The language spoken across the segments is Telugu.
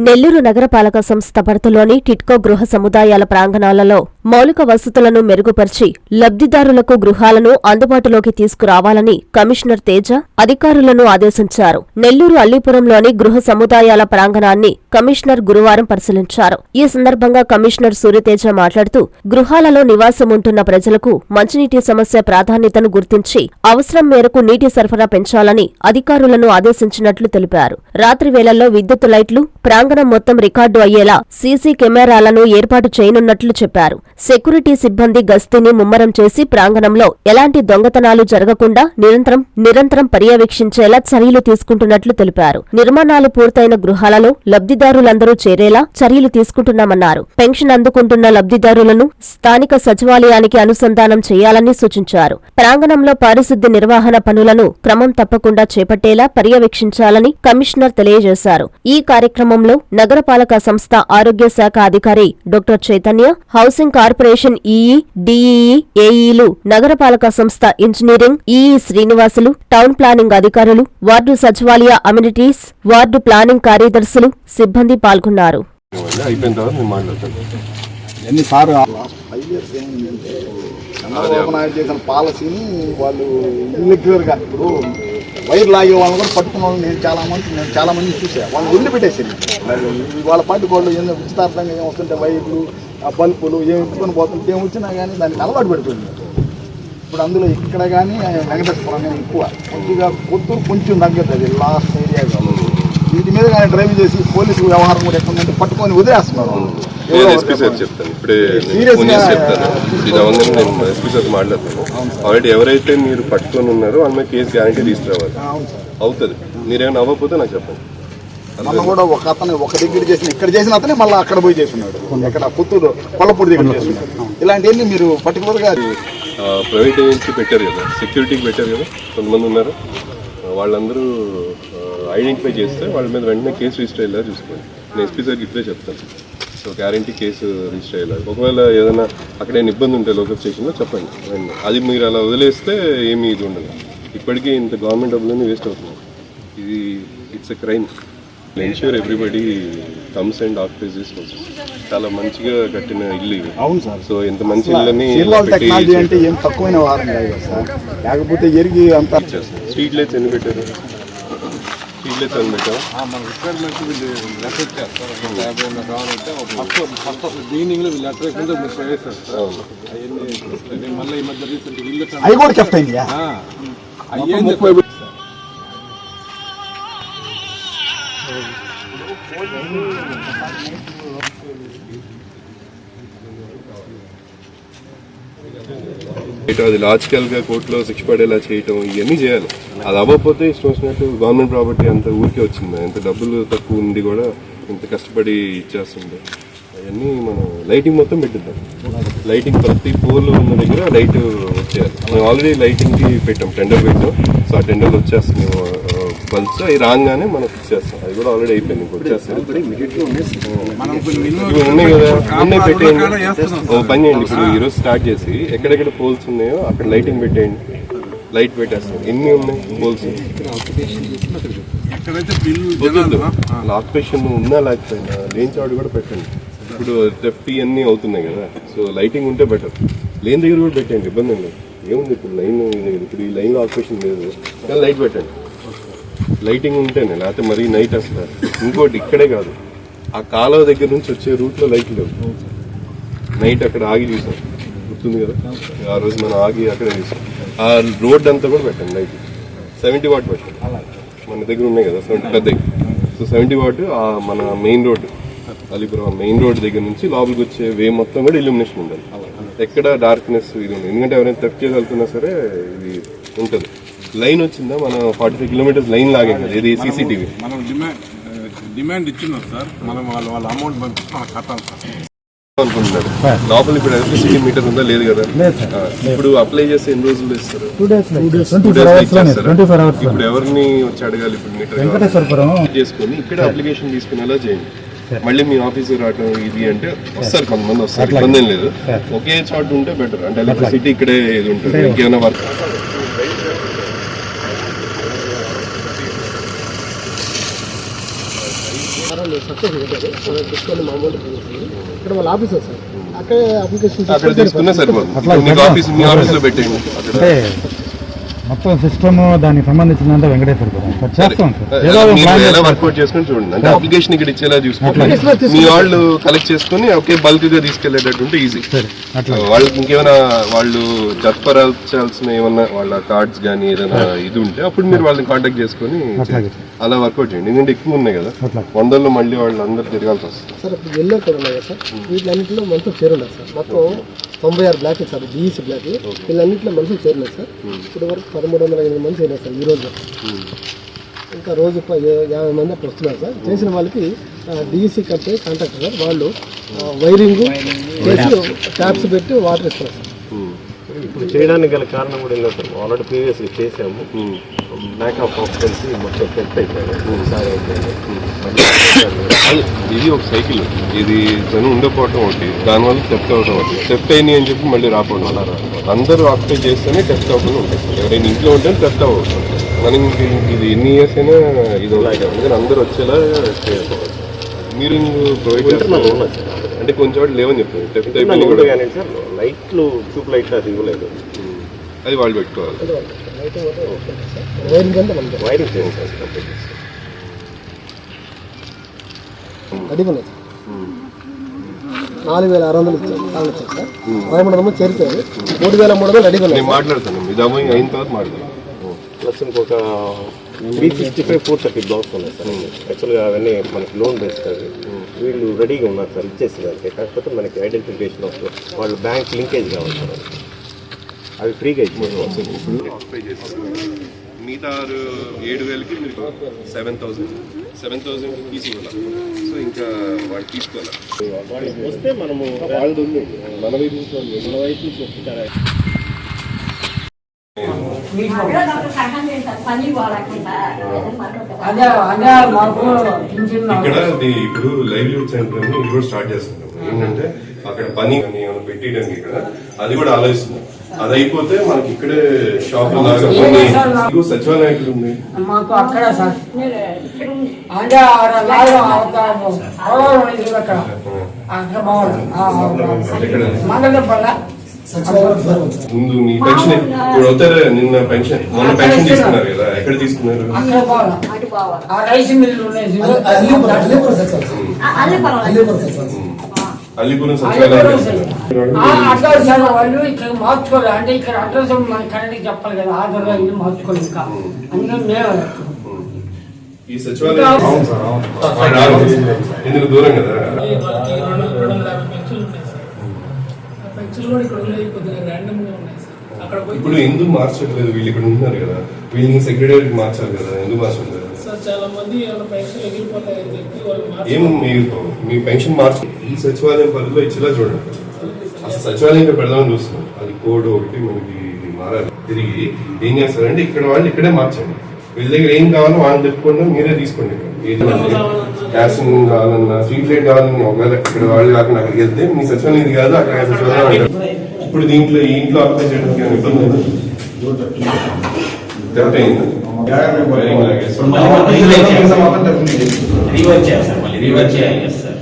నెల్లూరు నగరపాలక సంస్థ పరిధిలోని టిట్కో గృహ సముదాయాల ప్రాంగణాలలో మౌలిక వసతులను మెరుగుపరిచి లబ్ధిదారులకు గృహాలను అందుబాటులోకి తీసుకురావాలని కమిషనర్ తేజ అధికారులను ఆదేశించారు. నెల్లూరు అల్లీపురంలోని గృహ సముదాయాల ప్రాంగణాన్ని కమిషనర్ గురువారం పరిశీలించారు. ఈ సందర్భంగా కమిషనర్ సూర్యతేజ మాట్లాడుతూ గృహాలలో నివాసముంటున్న ప్రజలకు మంచినీటి సమస్య ప్రాధాన్యతను గుర్తించి అవసరం మేరకు నీటి సరఫరా పెంచాలని అధికారులను ఆదేశించినట్లు తెలిపారు. రాత్రి వేళల్లో విద్యుత్ లైట్లు ప్రాంగణం మొత్తం రికార్డు అయ్యేలా సీసీ కెమెరాలను ఏర్పాటు చేయనున్నట్లు చెప్పారు. సెక్యూరిటీ సిబ్బంది గస్తీని ముమ్మరం చేసి ప్రాంగణంలో ఎలాంటి దొంగతనాలు జరగకుండా నిరంతరం నిరంతరం పర్యవేక్షించేలా చర్యలు తీసుకుంటున్నట్లు తెలిపారు. నిర్మాణాలు పూర్తయిన గృహాలలో లబ్ధిదారులందరూ చేరేలా చర్యలు తీసుకుంటున్నామన్నారు. పెన్షన్ అందుకుంటున్న లబ్ధిదారులను స్థానిక సచివాలయానికి అనుసంధానం చేయాలని సూచించారు. ప్రాంగణంలో పారిశుద్ధ్య నిర్వహణ పనులను క్రమం తప్పకుండా చేపట్టేలా పర్యవేక్షించాలని కమిషనర్ తెలియజేశారు. ఈ కార్యక్రమంలో నగరపాలక సంస్థ ఆరోగ్య శాఖ అధికారి doctor Chaitanya housing corporation EE DEE ఏఈలు నగరపాలక సంస్థ engineering EE Srinivasulu town planning అధికారులు వార్డు సచివాలయ అమ్యూనిటీస్ వార్డు ప్లానింగ్ కార్యదర్శులు సిబ్బంది పాల్గొన్నారు. చంద్రబాబు నాయుడు చేసిన పాలసీని వాళ్ళు ఇర్రెగ్యులర్గా ఇప్పుడు వైర్ లాగే వాళ్ళని కూడా పట్టుకున్న వాళ్ళు నేను చాలా మంది నేను చాలా మంది చూసా వాళ్ళు వదిలిపెట్టేసారు వాళ్ళ పార్టీ వాళ్ళు ఏందో ఉచితార్థంగా ఏం వస్తుంటే వైర్లు ఆ బల్బులు ఏం ఎత్తుకొని పోతుంటే ఏం వచ్చినా కానీ దానికి అలవాటు పడిపోయింది. ఇప్పుడు అందులో ఇక్కడ కానీ వెంకటేశ్వరం కానీ ఎక్కువ. కొద్దిగా కొత్తూరు కొంచెం తగ్గదు అది లాస్ట్ ఏరియా వీటి మీద కానీ డ్రైవ్ చేసి పోలీసు వ్యవహారం కూడా ఎక్కడ పట్టుకొని వదిలేస్తున్నారు. మాట్లాడతాను. ఆల్రెడీ ఎవరైతే మీరు పట్టుకొని ఉన్నారో వాళ్ళ మీద కేసు గ్యారంటీ తీసుకురావాలి. అవుతుంది. మీరేమైనా అవ్వకపోతే నాకు చెప్పండి. మొన్న కూడా ఒక అతను ఒక దగ్గర చేసిన ఇక్కడ చేసిన అతనే మళ్ళీ అక్కడ పోయి చేస్తున్నాడు. ఇక్కడ పుత్తూరు కొల్లపూడి దగ్గర చేస్తున్నాడు. ఇలాంటివన్నీ మీరు పర్టికులర్గా ప్రైవేట్ ఏజెన్సీ పెట్టారు కదా సెక్యూరిటీకి పెట్టారు కదా కొంతమంది ఉన్నారు. వాళ్ళందరూ ఐడెంటిఫై చేస్తే వాళ్ళ మీద వెంటనే కేసు రిజిస్టర్ అయ్యేలా చూసుకోండి. నేను ఎస్పీ సార్కి ఇప్పుడే చెప్తాను. సో గ్యారంటీ కేసు రిజిస్టర్ అయ్యేలా ఒకవేళ ఏదైనా అక్కడ ఏమైనా ఇబ్బంది ఉంటే లోకల్ స్టేషన్లో చెప్పండి. వెంటనే. అది మీరు అలా వదిలేస్తే ఏమీ ఇది ఉండదు. ఇప్పటికీ ఇంత గవర్నమెంట్ డబ్బులన్నీ వేస్ట్ అవుతుంది ఇది it's a crime. Ensure everybody comes and this house చాలా మంచిగా కట్టిన ఇల్లు ఇది. అవును సార్. సో ఇంత మంచి ఇల్లని టెక్నాలజీ అంటే ఏం తక్కువైన వ్యవహారం కాదు సార్. లేకపోతే ఎరిగి అంత. స్ట్రీట్ లైట్స్ ఎన్ని పెట్టారు? స్ట్రీట్ లైట్స్ ఎన్ని పెట్టారు? మన రిక్వైర్మెంట్ వీళ్ళు లెటర్ ఇచ్చారు కావాలంటే ఫస్ట్ ఫస్ట్ అసలు బిగినింగ్లో లెటర్ కింద మీరు వేస్తారు సార్. అవును. అవన్నీ మళ్ళీ ఈ మధ్య రీసెంట్ ఇల్లు అవి కూడా అయింది అయ్యేం అది లాజికల్గా కోర్టులో శిక్ష పడేలా చేయటం ఇవన్నీ చేయాలి. అది అవ్వకపోతే ఇష్టం వచ్చినట్టు గవర్నమెంట్ ప్రాపర్టీ అంత ఊరికే వచ్చింది. ఎంత డబ్బులు తక్కువ ఉండి కూడా ఇంత కష్టపడి ఇచ్చేస్తుంది అవన్నీ మనం లైటింగ్ మొత్తం పెట్టిద్దాం. లైటింగ్ ప్రతి పోల్ ఉన్న దగ్గర లైట్ వచ్చేయాలి. మనం ఆల్రెడీ లైటింగ్కి పెట్టాం టెండర్ పెట్టాం. సో ఆ టెండర్ వచ్చేస్తుంది బల్బ్స్ అవి రాగానే మనం ఫిక్స్ చేస్తాం అది కూడా ఆల్రెడీ అయిపోయింది. ఉన్నాయి కదా. ఉన్నాయి పెట్టేయండి. ఓ పని చేయండి. ఇప్పుడు ఈ రోజు స్టార్ట్ చేసి ఎక్కడెక్కడ పోల్స్ ఉన్నాయో అక్కడ లైటింగ్ పెట్టేయండి. లైట్ పెట్టేస్తాం. ఎన్ని ఉన్నాయి? పోల్స్? ఆక్యుపేషన్ ఉన్నా లేకపోయినా లేని చోటు కూడా పెట్టండి. ఇప్పుడు థెఫ్టీ అన్నీ అవుతున్నాయి కదా. సో లైటింగ్ ఉంటే బెటర్ లేని దగ్గర కూడా పెట్టండి ఇబ్బంది ఏముంది ఇప్పుడు లైన్ ఇప్పుడు ఈ లైన్ ఆక్యుపేషన్ లేదు. కానీ లైట్ పెట్టండి. లైటింగ్ ఉంటేనే లేకపోతే మరీ నైట్ అసలు. ఇంకోటి ఇక్కడే కాదు. ఆ కాలువ దగ్గర నుంచి వచ్చే రూట్లో లైట్ లేవు. నైట్ అక్కడ ఆగి చూసాం. గుర్తుంది కదా? ఆ రోజు మనం ఆగి అక్కడే చూసాం. ఆ రోడ్ అంతా కూడా పెట్టండి లైట్. సెవెంటీ వాట్ పెట్టండి. మన దగ్గర ఉన్నాయి కదా సెవెంటీ పెద్ద సో సెవెంటీ వాట్ ఆ మన main road Alipuram main road దగ్గర నుంచి లోపలికి వచ్చే వే మొత్తం కూడా ఇల్యూమినేషన్ ఉండాలి. ఎక్కడ డార్క్నెస్ ఇది ఉంది ఎందుకంటే ఎవరైనా తెఫ్ట్ చేయగలుగుతున్నా సరే ఇది ఉంటుంది. లైన్ వచ్చిందా? మన ఫార్టీ ఫైవ్ కిలోమీటర్స్ లైన్ లాగాం కదా ఇది సీసీటీవీ మనం డిమాండ్ డిమాండ్ ఇచ్చినాం సార్. మనం వాళ్ళ వాళ్ళ అమౌంట్ పంపిస్తే మనకు కట్టాలి సార్ అనుకుంటున్నారు. లోపల ఇప్పుడు ఎలక్ట్రిసిటీ మీటర్ ఉందా? లేదు కదా. ఇప్పుడు అప్లై చేస్తే ఎన్ని రోజులు ఇస్తారు? ఇప్పుడు ఎవరిని వచ్చి అడగాలి? ఇప్పుడు మీటర్ చేసుకొని ఇక్కడ అప్లికేషన్ తీసుకునేలా చేయండి. మళ్ళీ మీ ఆఫీస్ రావటం ఇది అంటే వస్తారు కొంతమంది వస్తారు. ఇబ్బంది లేదు. ఒకే చోట ఉంటే బెటర్ అంటే ఎలక్ట్రిసిటీ ఇక్కడే ఇది ఉంటుంది. ఇంకేమైనా వర్క్ ద్వారా మీరు సక్సెస్ పెట్టారు మనం తీసుకొని మా అమౌంట్ పే చేసింది ఇక్కడ వాళ్ళ ఆఫీస్ సార్. అక్కడే అప్లికేషన్ తీసుకున్నా సరిపోదు. మీకు ఆఫీస్ మీ ఆఫీస్లో పెట్టేయండి మొత్తం సిస్టమ్ దానికి సంబంధించినంత వెంకటేశ్వర గారు సార్ చేస్తాం ఎలా. వర్కౌట్ చేసుకుని చూడండి. అంటే అప్లికేషన్ ఇక్కడ ఇచ్చేలా చూసుకోండి. మీ వాళ్ళు కలెక్ట్ చేసుకుని ఒకే బల్క్గా తీసుకెళ్ళేటట్టు ఉంటే ఈజీ అట్లా వాళ్ళకి ఇంకేమైనా వాళ్ళు జతపరచాల్సిన ఏమన్నా వాళ్ళ కార్డ్స్ కానీ ఏదైనా ఇది ఉంటే అప్పుడు మీరు వాళ్ళని కాంటాక్ట్ చేసుకొని. అలా వర్కౌట్ చేయండి. ఎందుకంటే ఎక్కువ ఉన్నాయి కదా. వందల్లో మళ్ళీ వాళ్ళు అందరు తిరగాల్సి వస్తుంది. సార్ ఇప్పుడు ఎల్లో కూడా ఉన్నాయి కదా సార్. వీటిలన్నింటిలో మనుషులు చేరున్నారు సార్. మొత్తం తొంభై ఆరు బ్లాక్ సార్ డిఈసి బ్లాక్ వీళ్ళన్నింటిలో మనుషులు చేరినారు సార్. ఇప్పుడు వరకు పదమూడు వందల ఎనిమిది మంది చేరినారు సార్ ఈ రోజు. ఇంకా రోజు యాభై మంది అట్లా వస్తున్నారు సార్. చేసిన వాళ్ళకి డిఈసి కంపెనీ కాంటాక్ట్ సార్ వాళ్ళు వైరింగ్ చేసి ట్యాప్స్ పెట్టి వాటర్ ఇస్తున్నారు సార్. ఇప్పుడు చేయడానికి గల కారణం కూడా ఏంటో సార్ ఆల్రెడీ ప్రీవియస్ చేసాము ల్యాక్ ఆఫ్ ఆక్సిడెన్సీ మొత్తం అయిపోయింది. ఒకసారి అయిపోయింది ఇది ఒక సైకిల్ ఇది జనం ఉండకపోవటం ఒకటి. దానివల్ల టెస్ట్ అవడం ఒకటి. టెస్ట్ అయినాయి అని చెప్పి మళ్ళీ రాకపోవడం అందరూ ఆక్యుపై చేస్తేనే టెస్ట్ అవ్వకుండా ఉంటాయి ఎవరైనా ఇంట్లో ఉంటే టెస్ట్ అవ్వచ్చు మనం ఇది- ఎన్ని ఇయర్స్ అయినా ఇది అందుకని అందరూ వచ్చేలా చేసుకోవాలి మీరు ప్రొవైడ్ చేస్తున్నారు అంటే కొంచెం వాటి లేవని కూడా కానీ సార్? లైట్లు ట్యూబ్ లైట్లు అది ఇవ్వలేదు. అది వాళ్ళు పెట్టుకోవాలి. వైరింగ్ చేయండి సార్. నాలుగు వేల ఆరు వందలు ఇచ్చారు. పదమూడు వందలు చేరిపోయారు. మూడు వేల మూడు వందలు ఉన్నాయి నేను మాట్లాడతాను. ఇది అమ్మాయి అయిన తర్వాత మాట్లాడతాను. ప్లస్ ఇంకొక three sixty five four thirty blocks ఉన్నాయి సార్. యాక్చువల్గా అవన్నీ మనకి లోన్ బేస్డ్ అవి వీళ్ళు రెడీగా ఉన్నారు సార్ ఇచ్చేసి దానికి కాకపోతే మనకి ఐడెంటిఫికేషన్ ఆఫ్ వాళ్ళు బ్యాంక్ లింకేజ్ కావాలి సార్. అది. అవి ఫ్రీగా ఇచ్చేసి మిగతా ఆరు ఏడు వేలకి మీరు సెవెన్ థౌసండ్ సెవెన్ థౌసండ్ తీసుకోవాలి? సో ఇంకా వాళ్ళు తీసుకోవాలి? వస్తే మనము వాళ్ళది ఉంది మన వైపు నుంచి వాళ్ళు మన వైపు నుంచి వస్తుంటారా అదే అదే మాకు పింఛన్ ఇక్కడ ఇప్పుడు లైవ్లీహుడ్ సెంటర్ ఇది కూడా స్టార్ట్ చేస్తున్నాం. ఏంటంటే అక్కడ పని ఏమైనా పెట్టేయడానికి ఇక్కడ అది కూడా ఆలోచిస్తున్నాం. అది అయిపోతే మనకి ఇక్కడే షాప్ లాగా సచివాలయం ఉంది? మాకు అక్కడ ముందు మీ పెన్షన్ ఇప్పుడు అవుతారు నిన్న పెన్షన్ మొన్న పెన్షన్ తీసుకున్నారు కదా ఎక్కడ తీసుకున్నారు. అల్లిపురం సచివాలయం ఆ, తీసుకున్నారు అట్లా వాళ్ళు ఇక్కడ మార్చుకోలేదు అంటే ఇక్కడ అడ్రస్ మన కరెక్ట్ చెప్పాలి కదా ఆధార్ ఇల్లు మార్చుకోలేదు ఇంకా అందుకని మేము ఈ సచివాలయం. ఎందుకు దూరం కదా ఇప్పుడు ఎందుకు మార్చట్లేదు? వీళ్ళు ఇక్కడ ఉంటున్నారు కదా. వీళ్ళని సెక్రటరీ మార్చాలి కదా. ఎందుకు మార్చట్లేదు? ఏం మీరు మీ పెన్షన్ మార్చు. ఈ సచివాలయం పరిధిలో ఇచ్చేలా చూడండి. అసలు సచివాలయం పెడదామని చూస్తున్నాం. అది కోడ్ ఒకటి మనకి మారాలి. తిరిగి ఏం చేస్తారంటే ఇక్కడ వాళ్ళు ఇక్కడే మార్చండి. వీళ్ళ దగ్గర ఏం కావాలో వాళ్ళని చెప్పుకోండి మీరే తీసుకోండి ఏది గ్యాస్ కావాలన్నా స్ట్రీట్ లైట్ కావాలన్నా ఒకవేళ ఇక్కడ వాళ్ళు కాకుండా అక్కడికి వెళ్తే మీ సచివాలయం ఇది కాదు అక్కడ సచివాలయం ఇప్పుడు దీంట్లో ఈ ఇంట్లో అప్లై చేయడానికి ఏమైనా ఇబ్బంది ఉందా? కరెక్ట్ అయింది. రీవర్క్ చేయాలి. సార్ మళ్ళీ. రీవర్క్ చేయాలి. సార్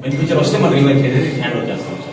మంచి ఫీచర్ వస్తే మనం రీవర్క్ చేసేది హ్యాండ్ ఓవర్ చేస్తాం సార్